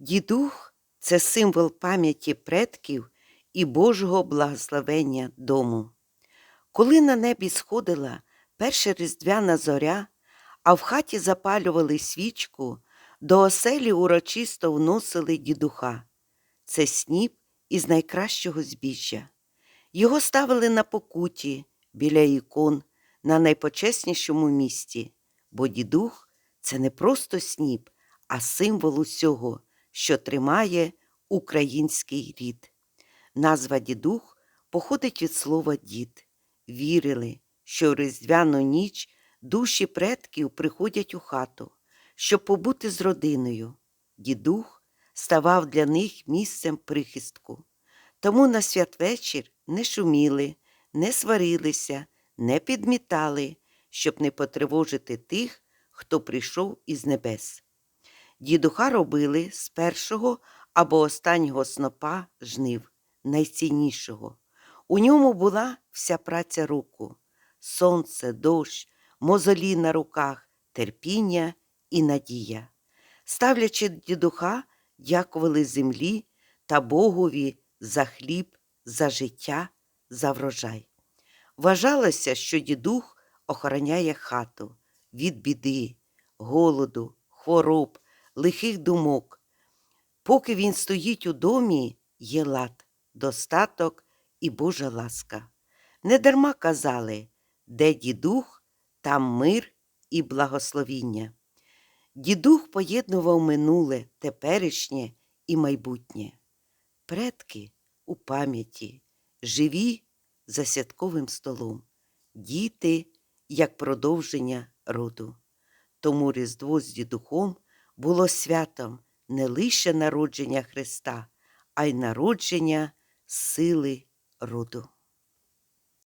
Дідух це символ пам'яті предків і Божого благословення дому. Коли на небі сходила перша різдвяна зоря, а в хаті запалювали свічку, до оселі урочисто вносили дідуха. Це сніп із найкращого збіжжя. Його ставили на покуті біля ікон на найпочеснішому місці, бо дідух це не просто сніп, а символ усього, що тримає український рід. Назва дідух походить від слова дід. Вірили, що в різдвяну ніч душі предків приходять у хату, щоб побути з родиною. Дідух ставав для них місцем прихистку. Тому на святвечір не шуміли, не сварилися, не підмітали, щоб не потривожити тих, хто прийшов із небес. Дідуха робили з першого або останнього снопа жнив, найціннішого. У ньому була вся праця руку, сонце, дощ, мозолі на руках, терпіння і надія. Ставлячи дідуха, дякували землі та Богові за хліб, за життя, за врожай. Вважалося, що дідух охороняє хату від біди, голоду, хвороб, лихих думок. Поки він стоїть у домі, є лад, достаток і Божа ласка. Недарма казали, де дідух, там мир і благословіння. Дідух поєднував минуле, теперішнє і майбутнє. Предки у пам'яті, живі за святковим столом, діти як продовження роду. Тому Різдво з дідухом було святом не лише народження Христа, а й народження сили роду.